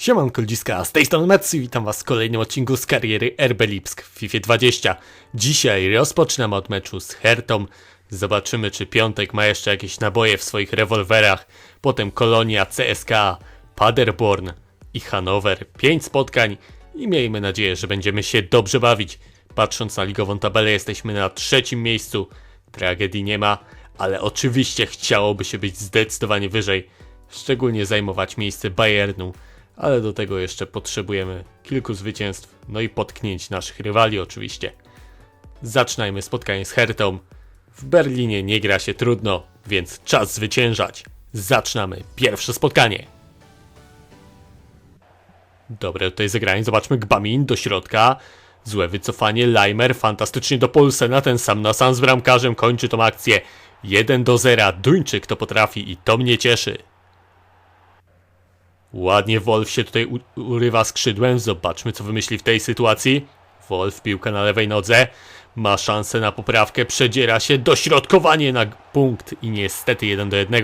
Siemanko ludziska, z tej strony i witam was w kolejnym odcinku z kariery RB Lipsk w FIFA 20. Dzisiaj rozpoczynamy od meczu z Hertą. Zobaczymy czy Piątek ma jeszcze jakieś naboje w swoich rewolwerach. Potem Kolonia, CSKA, Paderborn i Hanower. 5 spotkań i miejmy nadzieję, że będziemy się dobrze bawić. Patrząc na ligową tabelę jesteśmy na trzecim miejscu. Tragedii nie ma, ale oczywiście chciałoby się być zdecydowanie wyżej. Szczególnie zajmować miejsce Bayernu ale do tego jeszcze potrzebujemy kilku zwycięstw, no i potknięć naszych rywali oczywiście. Zaczynajmy spotkanie z Hertą. W Berlinie nie gra się trudno, więc czas zwyciężać. Zaczynamy pierwsze spotkanie. Dobre tutaj zagranie, zobaczmy Gbamin do środka. Złe wycofanie, Leimer fantastycznie do Polsena, ten sam na sam z bramkarzem kończy tą akcję. 1 do 0, Duńczyk to potrafi i to mnie cieszy. Ładnie Wolf się tutaj urywa skrzydłem. Zobaczmy, co wymyśli w tej sytuacji. Wolf, piłka na lewej nodze. Ma szansę na poprawkę. Przedziera się. Dośrodkowanie na punkt. I niestety 1 do 1.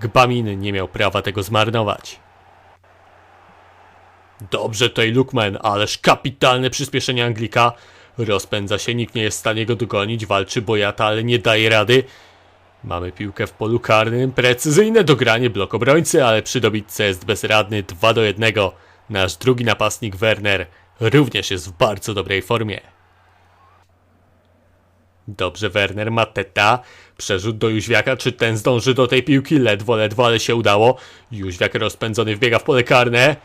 Gbamin nie miał prawa tego zmarnować. Dobrze tutaj Lukman, ależ kapitalne przyspieszenie Anglika. Rozpędza się, nikt nie jest w stanie go dogonić. Walczy Bojata, ale nie daje rady. Mamy piłkę w polu karnym, precyzyjne dogranie blok obrońcy, ale przy dobitce jest bezradny 2 do 1. Nasz drugi napastnik Werner również jest w bardzo dobrej formie. Dobrze, Werner ma teta. Przerzut do Jóźwiaka. Czy ten zdąży do tej piłki? Ledwo, ledwo, ale się udało. Jóźwiak rozpędzony wbiega w pole karne.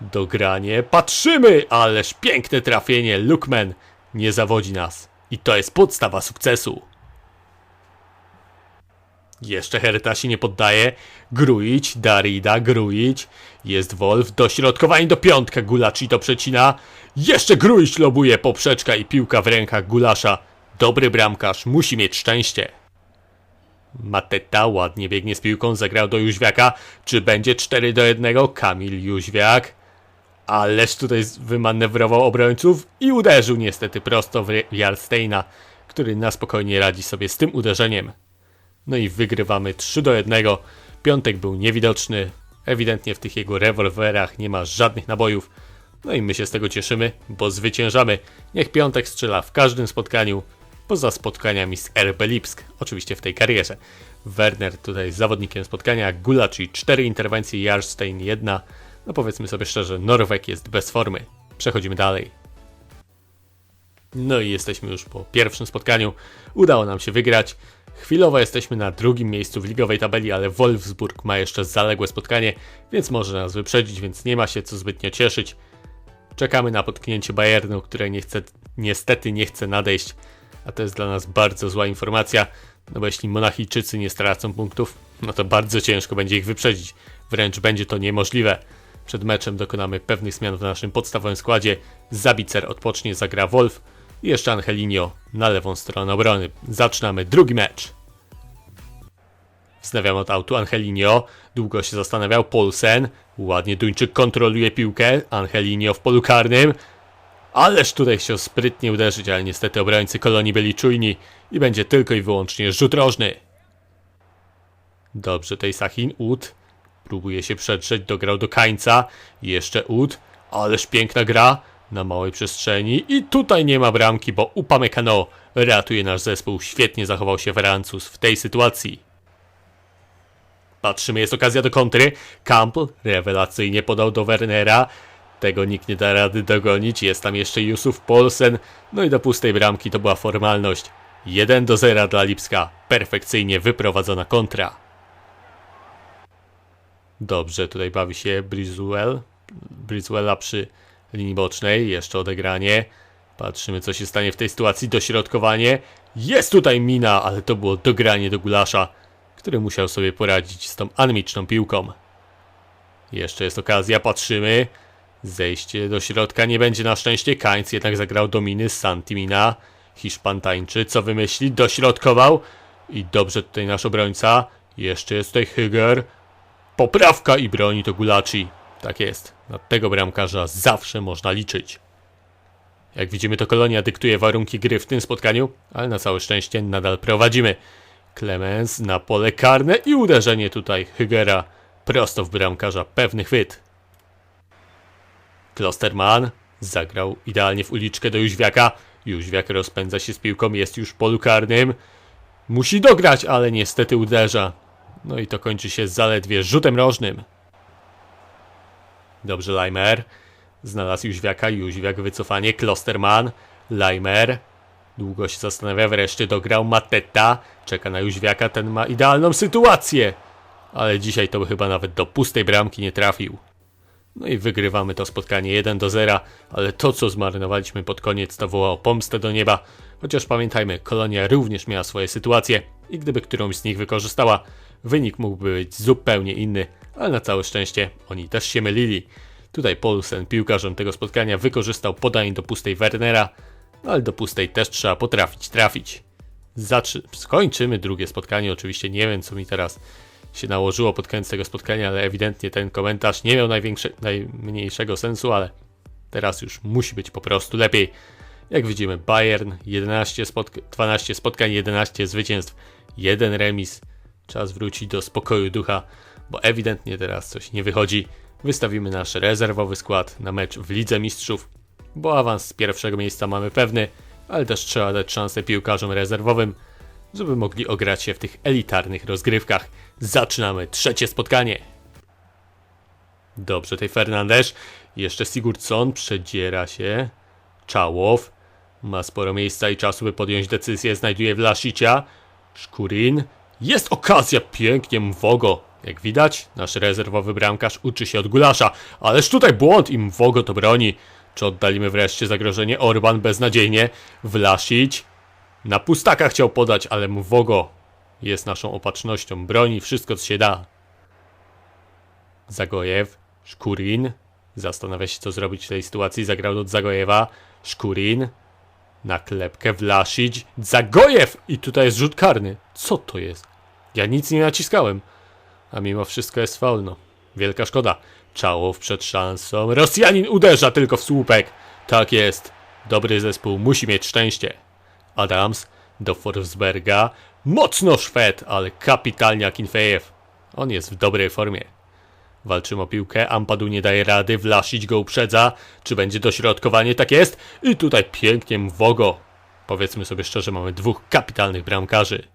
Dogranie. Patrzymy! Ależ piękne trafienie. Lukman nie zawodzi nas. I to jest podstawa sukcesu. Jeszcze Herta się nie poddaje. Gruić, Darida, Gruić. Jest Wolf, dośrodkowanie do piątka. Gulaci to przecina. Jeszcze Gruić lobuje poprzeczka i piłka w rękach Gulasza. Dobry bramkarz, musi mieć szczęście. Mateta ładnie biegnie z piłką, zagrał do Jóźwiaka. Czy będzie 4 do 1? Kamil Jóźwiak. Ależ tutaj wymanewrował obrońców i uderzył niestety prosto w Jarsteina, który na spokojnie radzi sobie z tym uderzeniem. No i wygrywamy 3 do 1. Piątek był niewidoczny. Ewidentnie w tych jego rewolwerach nie ma żadnych nabojów. No i my się z tego cieszymy, bo zwyciężamy. Niech Piątek strzela w każdym spotkaniu, poza spotkaniami z RB Lipsk, oczywiście w tej karierze. Werner tutaj zawodnikiem spotkania, Gulaci 4 interwencje, Jarstein 1. No powiedzmy sobie szczerze, Norwek jest bez formy. Przechodzimy dalej. No i jesteśmy już po pierwszym spotkaniu. Udało nam się wygrać. Chwilowo jesteśmy na drugim miejscu w ligowej tabeli, ale Wolfsburg ma jeszcze zaległe spotkanie, więc może nas wyprzedzić, więc nie ma się co zbytnio cieszyć. Czekamy na potknięcie Bayernu, które nie chce, niestety nie chce nadejść, a to jest dla nas bardzo zła informacja, no bo jeśli Monachijczycy nie stracą punktów, no to bardzo ciężko będzie ich wyprzedzić, wręcz będzie to niemożliwe. Przed meczem dokonamy pewnych zmian w naszym podstawowym składzie. Zabicer odpocznie, zagra Wolf, i jeszcze Angelinio na lewą stronę obrony. Zaczynamy drugi mecz. Wznawiam od autu Angelinio. Długo się zastanawiał Polsen. Ładnie Duńczyk kontroluje piłkę. Angelinio w polu karnym. Ależ tutaj chciał sprytnie uderzyć, ale niestety obrońcy kolonii byli czujni i będzie tylko i wyłącznie rzut rożny. Dobrze, tej Sahin, Ud. Próbuje się przetrzeć, dograł do kańca. Jeszcze Ud. Ależ piękna gra na małej przestrzeni i tutaj nie ma bramki, bo Upamecano ratuje nasz zespół. Świetnie zachował się Francuz w tej sytuacji. Patrzymy, jest okazja do kontry. Campbell rewelacyjnie podał do Wernera. Tego nikt nie da rady dogonić. Jest tam jeszcze Jusuf Polsen. No i do pustej bramki to była formalność. 1 do 0 dla Lipska. Perfekcyjnie wyprowadzona kontra. Dobrze, tutaj bawi się Briswell. Briswella przy linii bocznej, jeszcze odegranie. Patrzymy, co się stanie w tej sytuacji. Dośrodkowanie. Jest tutaj mina, ale to było dogranie do Gulasza, który musiał sobie poradzić z tą anemiczną piłką. Jeszcze jest okazja, patrzymy. Zejście do środka nie będzie na szczęście. Kańc jednak zagrał dominy z Santimina. Hiszpan tańczy, co wymyśli? Dośrodkował. I dobrze tutaj nasz obrońca. Jeszcze jest tutaj Hyger. Poprawka i broni to Gulaci. Tak jest. Na tego bramkarza zawsze można liczyć. Jak widzimy, to Kolonia dyktuje warunki gry w tym spotkaniu, ale na całe szczęście nadal prowadzimy. Clemens na pole karne i uderzenie tutaj Hygera prosto w bramkarza. Pewny chwyt. Klosterman zagrał idealnie w uliczkę do Jóźwiaka. Jóźwiak rozpędza się z piłką, jest już w polu karnym. Musi dograć, ale niestety uderza. No i to kończy się zaledwie rzutem rożnym. Dobrze, Leimer. Znalazł Jóźwiaka, Jóźwiak wycofanie, Klosterman, Leimer. Długo się zastanawia, wreszcie dograł Mateta. Czeka na Jóźwiaka, ten ma idealną sytuację. Ale dzisiaj to by chyba nawet do pustej bramki nie trafił. No i wygrywamy to spotkanie 1 do 0, ale to co zmarnowaliśmy pod koniec to woła o pomstę do nieba. Chociaż pamiętajmy, kolonia również miała swoje sytuacje i gdyby którąś z nich wykorzystała, wynik mógłby być zupełnie inny, ale na całe szczęście oni też się mylili. Tutaj Paulsen, piłkarzem tego spotkania, wykorzystał podanie do pustej Wernera, no ale do pustej też trzeba potrafić trafić. Zatrzy- skończymy drugie spotkanie, oczywiście nie wiem co mi teraz się nałożyło pod koniec tego spotkania, ale ewidentnie ten komentarz nie miał najmniejszego sensu, ale teraz już musi być po prostu lepiej. Jak widzimy, Bayern 11 spotk 12 spotkań, 11 zwycięstw, 1 remis. Czas wrócić do spokoju ducha, bo ewidentnie teraz coś nie wychodzi. Wystawimy nasz rezerwowy skład na mecz w Lidze Mistrzów, bo awans z pierwszego miejsca mamy pewny, ale też trzeba dać szansę piłkarzom rezerwowym, żeby mogli ograć się w tych elitarnych rozgrywkach. Zaczynamy trzecie spotkanie. Dobrze, tej Fernandesz. Jeszcze Sigurdsson przedziera się. Czałow. Ma sporo miejsca i czasu, by podjąć decyzję. Znajduje Wlaszicia. Szkurin. Jest okazja! Pięknie Mwogo. Jak widać, nasz rezerwowy bramkarz uczy się od Gulasza. Ależ tutaj błąd i Mwogo to broni. Czy oddalimy wreszcie zagrożenie? Orban beznadziejnie. Wlasić. Na pustaka chciał podać, ale Mwogo jest naszą opatrznością. Broni wszystko, co się da. Zagojew, Szkurin. Zastanawia się, co zrobić w tej sytuacji. Zagrał do Zagojewa. Szkurin. Na klepkę Wlasić. Zagojew! I tutaj jest rzut karny. Co to jest? Ja nic nie naciskałem. A mimo wszystko jest faulno. Wielka szkoda. Czałow przed szansą. Rosjanin uderza tylko w słupek. Tak jest. Dobry zespół musi mieć szczęście. Adams do Forsberga. Mocno Szwed, ale kapitalnie Akinfejew. On jest w dobrej formie. Walczymy o piłkę, Ampadu nie daje rady, Wlasić go uprzedza. Czy będzie dośrodkowanie? Tak jest. I tutaj pięknie Mwogo. Powiedzmy sobie szczerze, mamy dwóch kapitalnych bramkarzy.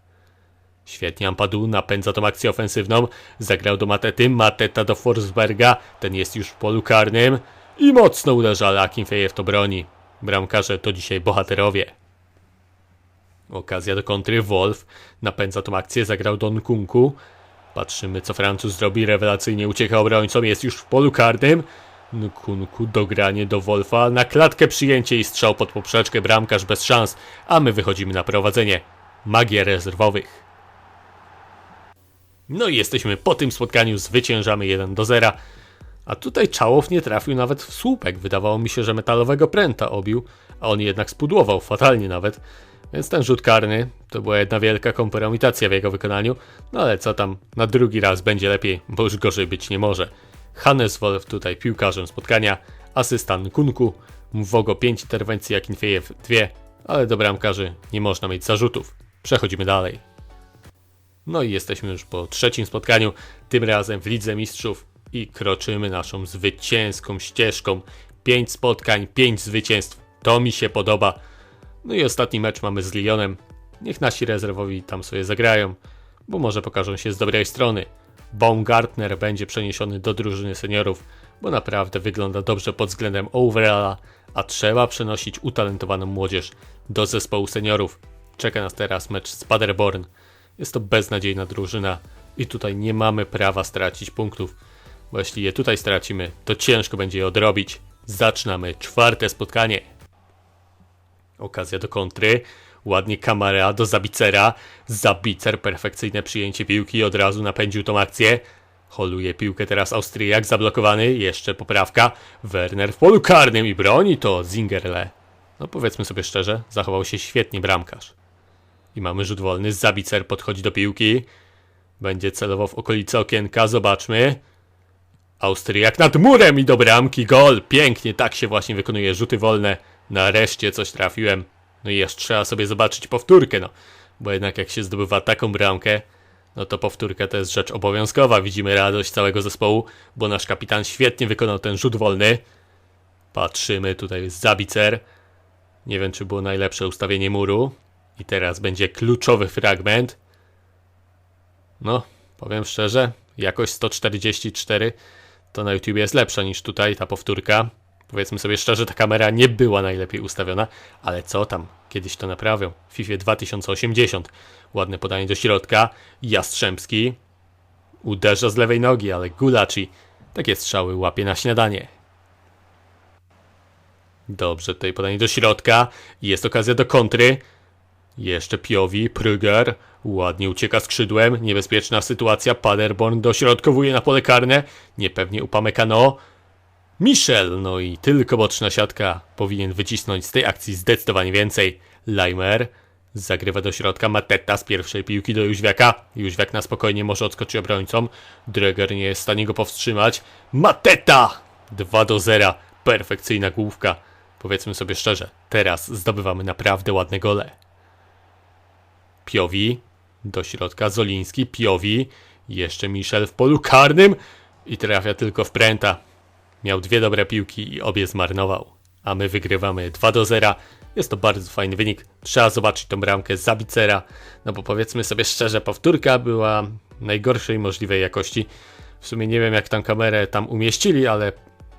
Świetnie Ampadu napędza tą akcję ofensywną. Zagrał do Matety, Mateta do Forsberga. Ten jest już w polu karnym. I mocno uderza, ale Akinfejew to broni. Bramkarze to dzisiaj bohaterowie. Okazja do kontry, Wolf napędza tą akcję, zagrał Don Kunku. Patrzymy co Francuz zrobi, rewelacyjnie ucieka obrońcom, jest już w polu karnym. Nkunku dogranie do Wolfa, na klatkę przyjęcie i strzał pod poprzeczkę, bramkarz bez szans, a my wychodzimy na prowadzenie. Magia rezerwowych. No i jesteśmy po tym spotkaniu, zwyciężamy 1 do 0. A tutaj Czałow nie trafił nawet w słupek. Wydawało mi się, że metalowego pręta obił, a on jednak spudłował, fatalnie nawet. Więc ten rzut karny to była jedna wielka kompromitacja w jego wykonaniu. No ale co tam, na drugi raz będzie lepiej, bo już gorzej być nie może. Hannes Wolf tutaj piłkarzem spotkania, asystent Kunku, Mwogo 5 interwencji, Akinfejew 2, ale do bramkarzy nie można mieć zarzutów. Przechodzimy dalej. No i jesteśmy już po trzecim spotkaniu, tym razem w Lidze Mistrzów i kroczymy naszą zwycięską ścieżką. 5 spotkań, 5 zwycięstw. To mi się podoba. No i ostatni mecz mamy z Lyonem. Niech nasi rezerwowi tam sobie zagrają, bo może pokażą się z dobrej strony. Baumgartner będzie przeniesiony do drużyny seniorów, bo naprawdę wygląda dobrze pod względem overalla, a trzeba przenosić utalentowaną młodzież do zespołu seniorów. Czeka nas teraz mecz z Paderborn. Jest to beznadziejna drużyna i tutaj nie mamy prawa stracić punktów, bo jeśli je tutaj stracimy, to ciężko będzie je odrobić. Zaczynamy czwarte spotkanie. Okazja do kontry. Ładnie kamera do Zabicera. Zabicer, perfekcyjne przyjęcie piłki, od razu napędził tą akcję. Holuje piłkę teraz Austriak, zablokowany, jeszcze poprawka. Werner w polu karnym i broni to Zingerle. No powiedzmy sobie szczerze, zachował się świetnie bramkarz. I mamy rzut wolny, Zabicer podchodzi do piłki. Będzie celował w okolice okienka, zobaczmy. Austriak nad murem i do bramki, gol! Pięknie, tak się właśnie wykonuje rzuty wolne. Nareszcie coś trafiłem. No i jeszcze trzeba sobie zobaczyć powtórkę, no. Bo jednak jak się zdobywa taką bramkę, no to powtórka to jest rzecz obowiązkowa. Widzimy radość całego zespołu, bo nasz kapitan świetnie wykonał ten rzut wolny. Patrzymy, tutaj jest Zabicer. Nie wiem, czy było najlepsze ustawienie muru. I teraz będzie kluczowy fragment. No, powiem szczerze, jakość 144 to na YouTube jest lepsza niż tutaj ta powtórka. Powiedzmy sobie szczerze, ta kamera nie była najlepiej ustawiona, ale co tam, kiedyś to naprawią. W FIFA 2080 ładne podanie do środka, Jastrzębski uderza z lewej nogi, ale Gulaci takie strzały łapie na śniadanie. Dobrze, tutaj podanie do środka, jest okazja do kontry. Jeszcze Piowi, Pryger, ładnie ucieka skrzydłem, niebezpieczna sytuacja, Paderborn dośrodkowuje na pole karne, niepewnie Upamecano. Michel, no i tylko boczna siatka powinien wycisnąć z tej akcji zdecydowanie więcej. Leimer zagrywa do środka Matetta z pierwszej piłki do Jóźwiaka. Jóźwiak na spokojnie może odskoczyć obrońcom. Dreger nie jest w stanie go powstrzymać. Matetta! 2 do 0. Perfekcyjna główka. Powiedzmy sobie szczerze, teraz zdobywamy naprawdę ładne gole. Piowi do środka, Zoliński, Piowi, jeszcze Michel w polu karnym i trafia tylko w pręta. Miał dwie dobre piłki i obie zmarnował. A my wygrywamy 2 do 0. Jest to bardzo fajny wynik. Trzeba zobaczyć tą bramkę Zabicera. No bo powiedzmy sobie szczerze, powtórka była najgorszej możliwej jakości. W sumie nie wiem jak tam kamerę tam umieścili, ale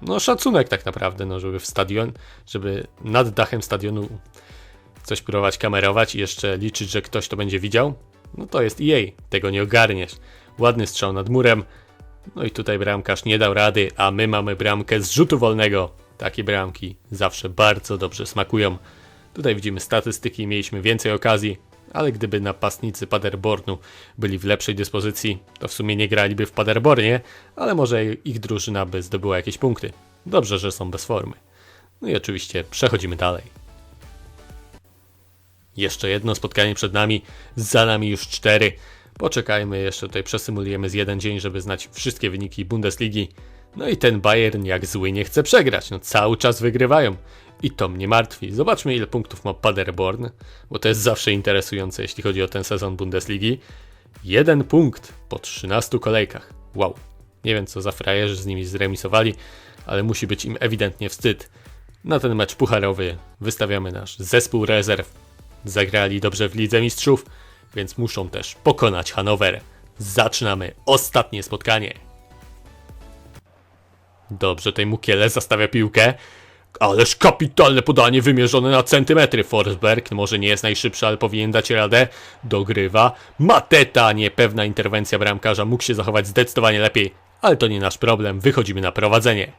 no szacunek tak naprawdę, no żeby w stadion, żeby nad dachem stadionu coś próbować kamerować i jeszcze liczyć, że ktoś to będzie widział, no to jest jej, tego nie ogarniesz. Ładny strzał nad murem, no i tutaj bramkarz nie dał rady, a my mamy bramkę z rzutu wolnego. Takie bramki zawsze bardzo dobrze smakują. Tutaj widzimy statystyki, mieliśmy więcej okazji, ale gdyby napastnicy Paderbornu byli w lepszej dyspozycji, to w sumie nie graliby w Paderbornie, ale może ich drużyna by zdobyła jakieś punkty. Dobrze, że są bez formy. No i oczywiście przechodzimy dalej. Jeszcze jedno spotkanie przed nami, za nami już cztery. Poczekajmy, jeszcze tutaj przesymulujemy z jeden dzień, żeby znać wszystkie wyniki Bundesligi. No i ten Bayern jak zły nie chce przegrać, no cały czas wygrywają. I to mnie martwi. Zobaczmy ile punktów ma Paderborn, bo to jest zawsze interesujące, jeśli chodzi o ten sezon Bundesligi. Jeden punkt po 13 kolejkach. Wow. Nie wiem co za frajerzy z nimi zremisowali, ale musi być im ewidentnie wstyd. Na ten mecz pucharowy wystawiamy nasz zespół rezerw. Zagrali dobrze w Lidze Mistrzów, więc muszą też pokonać Hanower. Zaczynamy ostatnie spotkanie. Dobrze, tej Mukiele zastawia piłkę. Ależ kapitalne podanie wymierzone na centymetry. Forsberg może nie jest najszybszy, ale powinien dać radę. Dogrywa. Mateta, niepewna interwencja bramkarza. Mógł się zachować zdecydowanie lepiej, ale to nie nasz problem. Wychodzimy na prowadzenie.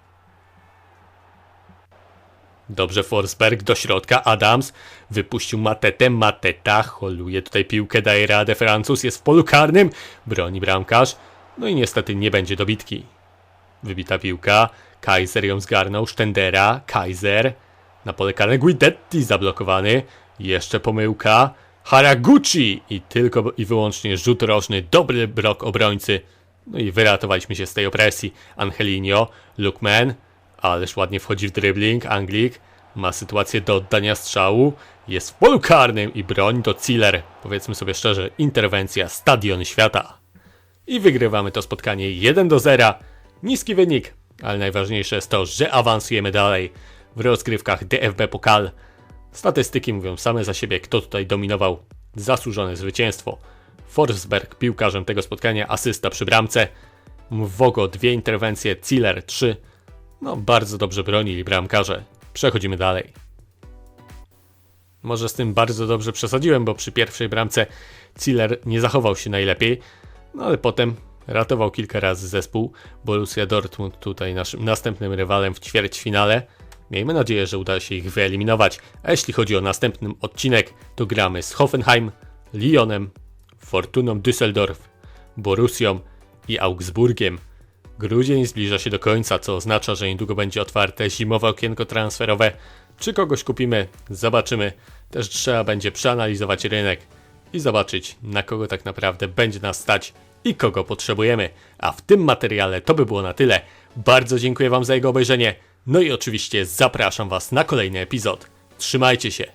Dobrze, Forsberg do środka. Adams wypuścił Matetę. Mateta holuje tutaj piłkę, daje radę. Francuz jest w polu karnym. Broni bramkarz. No i niestety nie będzie dobitki. Wybita piłka. Kaiser ją zgarnął. Stendera. Kaiser. Na pole karne Guidetti zablokowany. Jeszcze pomyłka. Haraguchi i tylko i wyłącznie rzut rożny. Dobry blok obrońcy. No i wyratowaliśmy się z tej opresji. Angelino. Lukman. Ależ ładnie wchodzi w dribbling. Anglik. Ma sytuację do oddania strzału. Jest w polu karnym i broń to Ciller. Powiedzmy sobie szczerze, interwencja Stadion Świata. I wygrywamy to spotkanie 1 do 0. Niski wynik, ale najważniejsze jest to, że awansujemy dalej w rozgrywkach DFB Pokal. Statystyki mówią same za siebie, kto tutaj dominował. Zasłużone zwycięstwo. Forsberg piłkarzem tego spotkania, asysta przy bramce. Mwogo dwie interwencje, Ciller 3. No bardzo dobrze bronili bramkarze. Przechodzimy dalej. Może z tym bardzo dobrze przesadziłem, bo przy pierwszej bramce Ciller nie zachował się najlepiej, no ale potem ratował kilka razy zespół. Borussia Dortmund tutaj naszym następnym rywalem w ćwierćfinale. Miejmy nadzieję, że uda się ich wyeliminować. A jeśli chodzi o następny odcinek, to gramy z Hoffenheim, Lyonem, Fortuną Düsseldorf, Borussią i Augsburgiem. Grudzień zbliża się do końca, co oznacza, że niedługo będzie otwarte zimowe okienko transferowe. Czy kogoś kupimy? Zobaczymy. Też trzeba będzie przeanalizować rynek i zobaczyć, na kogo tak naprawdę będzie nas stać i kogo potrzebujemy. A w tym materiale to by było na tyle. Bardzo dziękuję Wam za jego obejrzenie. No i oczywiście zapraszam Was na kolejny epizod. Trzymajcie się!